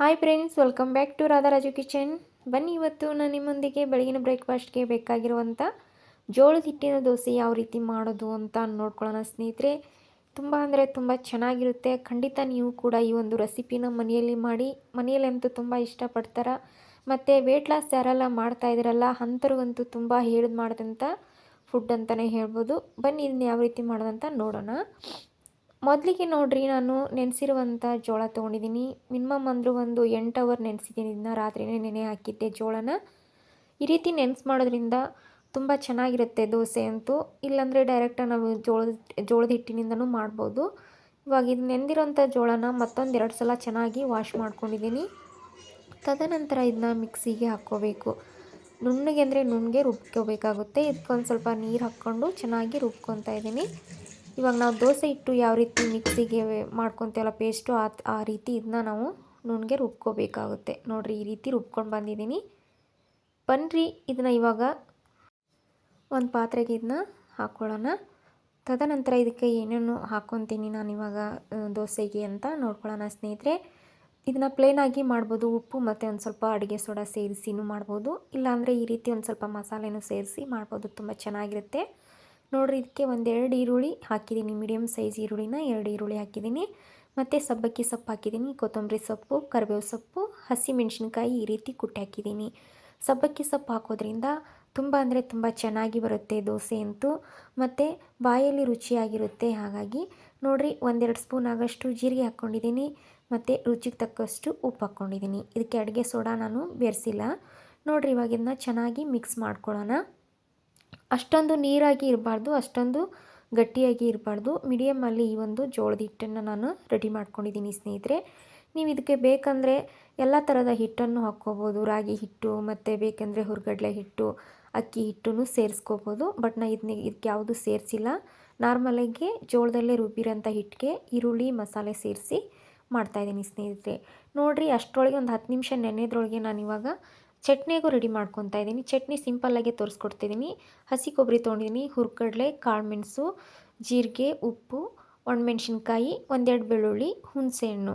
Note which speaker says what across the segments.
Speaker 1: Hi friends welcome back to Radharaju kitchen ಬನ್ನಿ ಇವತ್ತು ನಾನು ನಿಮ್ಮೊಂದಿಗೆ ಬೆಳಗಿನ ಬ್ರೇಕ್ಫಾಸ್ಟ್ಗೆ ಬೇಕಾಗಿರುವಂಥ ಜೋಳದ ಹಿಟ್ಟಿನ ದೋಸೆ ಯಾವ ರೀತಿ ಮಾಡೋದು ಅಂತ ನೋಡ್ಕೊಳ್ಳೋಣ ಸ್ನೇಹಿತರೆ. ತುಂಬ ಅಂದರೆ ತುಂಬ ಚೆನ್ನಾಗಿರುತ್ತೆ. ಖಂಡಿತ ನೀವು ಕೂಡ ಈ ಒಂದು ರೆಸಿಪಿನ ಮನೆಯಲ್ಲಿ ಮಾಡಿ ಮನೆಯಲ್ಲಂತೂ ತುಂಬ ಇಷ್ಟಪಡ್ತಾರೆ. ಮತ್ತು ವೆಯ್ಟ್ ಲಾಸ್ ಯಾರೆಲ್ಲ ಮಾಡ್ತಾ ಇದ್ದೀರಲ್ಲ ಅಂಥವ್ರಿಗಂತೂ ತುಂಬ ಹೇಳಿದ್ ಮಾಡಿದಂಥ ಫುಡ್ ಅಂತಲೇ ಹೇಳ್ಬೋದು. ಬನ್ನಿ ಇದನ್ನ ಯಾವ ರೀತಿ ಮಾಡೋದಂತ ನೋಡೋಣ. ಮೊದಲಿಗೆ ನೋಡಿರಿ ನಾನು ನೆನೆಸಿರುವಂಥ ಜೋಳ ತೊಗೊಂಡಿದ್ದೀನಿ. ಮಿನಿಮಮ್ ಅಂದರೂ ಒಂದು ಎಂಟು ಅವರ್ ನೆನೆಸಿದ್ದೀನಿ. ಇದನ್ನ ರಾತ್ರಿನೇ ನೆನೆ ಹಾಕಿದ್ದೆ ಜೋಳನ. ಈ ರೀತಿ ನೆನೆಸಿ ಮಾಡೋದ್ರಿಂದ ತುಂಬ ಚೆನ್ನಾಗಿರುತ್ತೆ ದೋಸೆ ಅಂತೂ. ಇಲ್ಲಾಂದರೆ ಡೈರೆಕ್ಟಾಗಿ ನಾವು ಜೋಳದ ಜೋಳದ ಹಿಟ್ಟಿನಿಂದನೂ ಮಾಡ್ಬೋದು. ಇವಾಗ ಇದು ನೆಂದಿರೋಂಥ ಜೋಳನ ಮತ್ತೊಂದು ಎರಡು ಸಲ ಚೆನ್ನಾಗಿ ವಾಶ್ ಮಾಡ್ಕೊಂಡಿದ್ದೀನಿ. ತದನಂತರ ಇದನ್ನ ಮಿಕ್ಸಿಗೆ ಹಾಕ್ಕೋಬೇಕು. ನುಣ್ಣಗೆ ಅಂದರೆ ನುಣ್ಣಗೆ ರುಬ್ಕೋಬೇಕಾಗುತ್ತೆ. ಇದಕ್ಕೊಂದು ಸ್ವಲ್ಪ ನೀರು ಹಾಕ್ಕೊಂಡು ಚೆನ್ನಾಗಿ ರುಬ್ಕೊತಾ ಇದ್ದೀನಿ. ಇವಾಗ ನಾವು ದೋಸೆ ಇಟ್ಟು ಯಾವ ರೀತಿ ಮಿಕ್ಸಿಗೆ ಮಾಡ್ಕೊತೀವಲ್ಲ ಪೇಸ್ಟು ಆ ಆ ರೀತಿ ಇದನ್ನ ನಾವು ನುಣ್ಣಗೆ ರುಬ್ಕೋಬೇಕಾಗುತ್ತೆ. ನೋಡಿರಿ ಈ ರೀತಿ ರುಬ್ಕೊಂಡು ಬಂದಿದ್ದೀನಿ. ಬನ್ನಿರಿ ಇದನ್ನ ಇವಾಗ ಒಂದು ಪಾತ್ರೆಗೆ ಇದನ್ನ ಹಾಕ್ಕೊಳ್ಳೋಣ ತದನಂತರ ಇದಕ್ಕೆ ಏನೇನು ಹಾಕ್ಕೊತೀನಿ ನಾನು ಇವಾಗ ದೋಸೆಗೆ ಅಂತ ನೋಡ್ಕೊಳ್ಳೋಣ ಸ್ನೇಹಿತರೆ. ಇದನ್ನು ಪ್ಲೇನಾಗಿ ಮಾಡ್ಬೋದು. ಉಪ್ಪು ಮತ್ತು ಒಂದು ಸ್ವಲ್ಪ ಅಡುಗೆ ಸೋಡಾ ಸೇರಿಸಿನೂ ಮಾಡ್ಬೋದು. ಇಲ್ಲಾಂದರೆ ಈ ರೀತಿ ಒಂದು ಸ್ವಲ್ಪ ಮಸಾಲೆನೂ ಸೇರಿಸಿ ಮಾಡ್ಬೋದು. ತುಂಬ ಚೆನ್ನಾಗಿರುತ್ತೆ. ನೋಡಿರಿ ಇದಕ್ಕೆ ಒಂದೆರಡು ಈರುಳ್ಳಿ ಹಾಕಿದ್ದೀನಿ ಮೀಡಿಯಮ್ ಸೈಜ್ ಈರುಳ್ಳಿನ ಎರಡು ಈರುಳ್ಳಿ ಹಾಕಿದ್ದೀನಿ ಮತ್ತು ಸಬ್ಬಕ್ಕಿ ಸೊಪ್ಪು ಹಾಕಿದ್ದೀನಿ ಕೊತ್ತಂಬರಿ ಸೊಪ್ಪು, ಕರಿಬೇವು ಸೊಪ್ಪು ಹಸಿ ಮೆಣಸಿನ್ಕಾಯಿ ಈ ರೀತಿ ಕುಟ್ಟಿ ಹಾಕಿದ್ದೀನಿ ಸಬ್ಬಕ್ಕಿ ಸೊಪ್ಪು ಹಾಕೋದ್ರಿಂದ ತುಂಬ ಅಂದರೆ ತುಂಬ ಚೆನ್ನಾಗಿ ಬರುತ್ತೆ ದೋಸೆ ಅಂತೂ. ಮತ್ತು ಬಾಯಲ್ಲಿ ರುಚಿಯಾಗಿರುತ್ತೆ. ಹಾಗಾಗಿ ನೋಡಿರಿ ಒಂದೆರಡು ಸ್ಪೂನ್ ಆಗೋಷ್ಟು ಜೀರಿಗೆ ಹಾಕ್ಕೊಂಡಿದ್ದೀನಿ ಮತ್ತು ರುಚಿಗೆ ತಕ್ಕಷ್ಟು ಉಪ್ಪು ಹಾಕ್ಕೊಂಡಿದ್ದೀನಿ ಇದಕ್ಕೆ ಅಡುಗೆ ಸೋಡಾ ನಾನು ಬೆರೆಸಿಲ್ಲ. ನೋಡಿರಿ ಇವಾಗ ಇದನ್ನ ಚೆನ್ನಾಗಿ ಮಿಕ್ಸ್ ಮಾಡ್ಕೊಳ್ಳೋಣ. ಅಷ್ಟೊಂದು ನೀರಾಗಿ ಇರಬಾರ್ದು, ಅಷ್ಟೊಂದು ಗಟ್ಟಿಯಾಗಿ ಇರಬಾರ್ದು. ಮೀಡಿಯಮಲ್ಲಿ ಈ ಒಂದು ಜೋಳದ ಹಿಟ್ಟನ್ನು ನಾನು ರೆಡಿ ಮಾಡ್ಕೊಂಡಿದ್ದೀನಿ ಸ್ನೇಹಿತರೆ. ನೀವು ಇದಕ್ಕೆ ಬೇಕಂದರೆ ಎಲ್ಲ ಥರದ ಹಿಟ್ಟನ್ನು ಹಾಕ್ಕೋಬೋದು. ರಾಗಿ ಹಿಟ್ಟು ಮತ್ತು ಬೇಕೆಂದರೆ ಹುರ್ಗಡ್ಲೆ ಹಿಟ್ಟು, ಅಕ್ಕಿ ಹಿಟ್ಟನ್ನು ಸೇರಿಸ್ಕೋಬೋದು. ಬಟ್ ನಾನು ಇದನ್ನ ಇದಕ್ಕೆ ಯಾವುದು ಸೇರಿಸಿಲ್ಲ. ನಾರ್ಮಲಾಗಿ ಜೋಳದಲ್ಲೇ ರುಬ್ಬಿರೋಂಥ ಹಿಟ್ಟಿಗೆ ಈರುಳ್ಳಿ, ಮಸಾಲೆ ಸೇರಿಸಿ ಮಾಡ್ತಾಯಿದ್ದೀನಿ ಸ್ನೇಹಿತರೆ. ನೋಡಿರಿ, ಅಷ್ಟರೊಳಗೆ ಒಂದು ಹತ್ತು ನಿಮಿಷ ನೆನೆದ್ರೊಳಗೆ ನಾನು ಇವಾಗ ಚಟ್ನಿಗೂ ರೆಡಿ ಮಾಡ್ಕೊತಾ ಇದ್ದೀನಿ. ಚಟ್ನಿ ಸಿಂಪಲ್ಲಾಗೆ ತೋರಿಸ್ಕೊಡ್ತಿದ್ದೀನಿ. ಹಸಿ ಕೊಬ್ಬರಿ ತೊಗೊಂಡಿದ್ದೀನಿ. ಹುರ್ಗಡ್ಲೆ ಕಾಳುಮೆಣಸು, ಜೀರಿಗೆ, ಉಪ್ಪು, ಒಣಮೆಣ್ಸಿನ್ಕಾಯಿ, ಒಂದೆರಡು ಬೆಳ್ಳುಳ್ಳಿ ಹುಣಸೆಹಣ್ಣು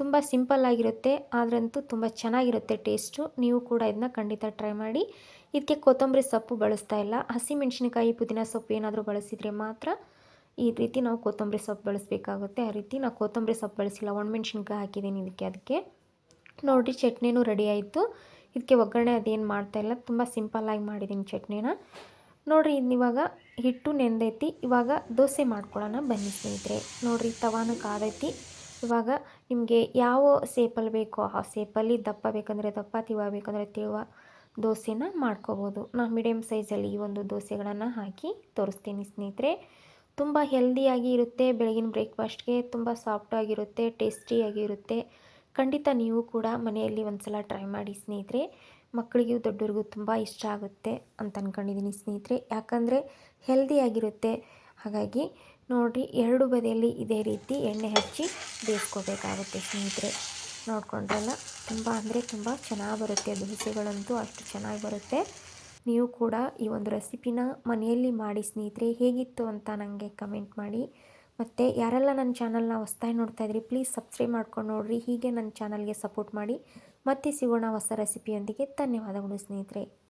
Speaker 1: ತುಂಬ ಸಿಂಪಲ್ಲಾಗಿರುತ್ತೆ ಆದ್ರಂತೂ ತುಂಬ ಚೆನ್ನಾಗಿರುತ್ತೆ ಟೇಸ್ಟು. ನೀವು ಕೂಡ ಇದನ್ನ ಖಂಡಿತ ಟ್ರೈ ಮಾಡಿ. ಇದಕ್ಕೆ ಕೊತ್ತಂಬರಿ ಸೊಪ್ಪು ಬಳಸ್ತಾ ಇಲ್ಲ. ಹಸಿ ಮೆಣಸಿನಕಾಯಿ, ಪುದೀನ ಸೊಪ್ಪು ಏನಾದರೂ ಬಳಸಿದರೆ ಮಾತ್ರ ಈ ರೀತಿ ನಾವು ಕೊತ್ತಂಬರಿ ಸೊಪ್ಪು ಬಳಸಬೇಕಾಗುತ್ತೆ. ಆ ರೀತಿ ನಾವು ಕೊತ್ತಂಬರಿ ಸೊಪ್ಪು ಬಳಸಿಲ್ಲ. ಒಣಮೆಣ್ಸಿನ್ಕಾಯಿ ಹಾಕಿದ್ದೀನಿ ಇದಕ್ಕೆ, ಅದಕ್ಕೆ. ನೋಡಿರಿ, ಚಟ್ನಿನೂ ರೆಡಿ ಆಯಿತು. ಇದಕ್ಕೆ ಒಗ್ಗರಣೆ ಅದೇನು ಮಾಡ್ತಾಯಿಲ್ಲ ತುಂಬ ಸಿಂಪಲ್ಲಾಗಿ ಮಾಡಿದ್ದೀನಿ ಚಟ್ನಿನ. ನೋಡಿರಿ ಇವಾಗ ಹಿಟ್ಟು ನೆಂದೈತಿ, ಇವಾಗ ದೋಸೆ ಮಾಡ್ಕೊಳ್ಳೋಣ ಬನ್ನಿ ಸ್ನೇಹಿತರೆ. ನೋಡಿರಿ, ತವಾನ ಕಾದೈತಿ. ಇವಾಗ ನಿಮಗೆ ಯಾವ ಸೇಪಲ್ಲಿ ಬೇಕೋ ಆ ಸೇಪಲ್ಲಿ ದಪ್ಪ ಬೇಕಂದರೆ ದಪ್ಪ ತಿವ ಬೇಕಂದರೆ ತಿಳುವ ದೋಸೆನ ಮಾಡ್ಕೋಬೋದು. ನಾನು ಮೀಡಿಯಮ್ ಸೈಜಲ್ಲಿ ಈ ಒಂದು ದೋಸೆಗಳನ್ನು ಹಾಕಿ ತೋರಿಸ್ತೀನಿ ಸ್ನೇಹಿತರೆ. ತುಂಬ ಹೆಲ್ದಿಯಾಗಿ ಇರುತ್ತೆ, ಬೆಳಗಿನ ಬ್ರೇಕ್ಫಾಸ್ಟ್ಗೆ ತುಂಬ ಸಾಫ್ಟಾಗಿರುತ್ತೆ ಟೇಸ್ಟಿಯಾಗಿರುತ್ತೆ ಖಂಡಿತ ನೀವು ಕೂಡ ಮನೆಯಲ್ಲಿ ಒಂದು ಸಲ ಟ್ರೈ ಮಾಡಿ ಸ್ನೇಹಿತರೆ. ಮಕ್ಕಳಿಗೂ ದೊಡ್ಡವ್ರಿಗೂ ತುಂಬ ಇಷ್ಟ ಆಗುತ್ತೆ ಅಂತ ಅಂದ್ಕೊಂಡಿದ್ದೀನಿ ಸ್ನೇಹಿತರೆ. ಯಾಕಂದರೆ ಹೆಲ್ದಿಯಾಗಿರುತ್ತೆ ಹಾಗಾಗಿ ನೋಡಿರಿ, ಎರಡು ಬದಿಯಲ್ಲಿ ಇದೇ ರೀತಿ ಎಣ್ಣೆ ಹಚ್ಚಿ ಬೇಯಿಸ್ಕೋಬೇಕಾಗುತ್ತೆ ಸ್ನೇಹಿತರೆ. ನೋಡಿಕೊಂಡ್ರಲ್ಲ, ತುಂಬ ಅಂದರೆ ತುಂಬ ಚೆನ್ನಾಗಿ ಬರುತ್ತೆ. ದೋಸೆಗಳಂತೂ ಅಷ್ಟು ಚೆನ್ನಾಗಿ ಬರುತ್ತೆ. ನೀವು ಕೂಡ ಈ ಒಂದು ರೆಸಿಪಿನ ಮನೆಯಲ್ಲಿ ಮಾಡಿ ಸ್ನೇಹಿತರೆ. ಹೇಗಿತ್ತು ಅಂತ ನನಗೆ ಕಮೆಂಟ್ ಮಾಡಿ. ಮತ್ತು ಯಾರೆಲ್ಲ ನನ್ನ ಚಾನಲ್ನ ಹೊಸ್ದಾಗಿ ನೋಡ್ತಾ ಇದ್ರಿ ಪ್ಲೀಸ್ ಸಬ್ಸ್ಕ್ರೈಬ್ ಮಾಡ್ಕೊಂಡು ನೋಡಿರಿ. ಹೀಗೆ ನನ್ನ ಚಾನಲ್ಗೆ ಸಪೋರ್ಟ್ ಮಾಡಿ. ಮತ್ತೆ ಸಿಗೋಣ ಹೊಸ ರೆಸಿಪಿಯೊಂದಿಗೆ ಧನ್ಯವಾದಗಳು ಸ್ನೇಹಿತರೆ.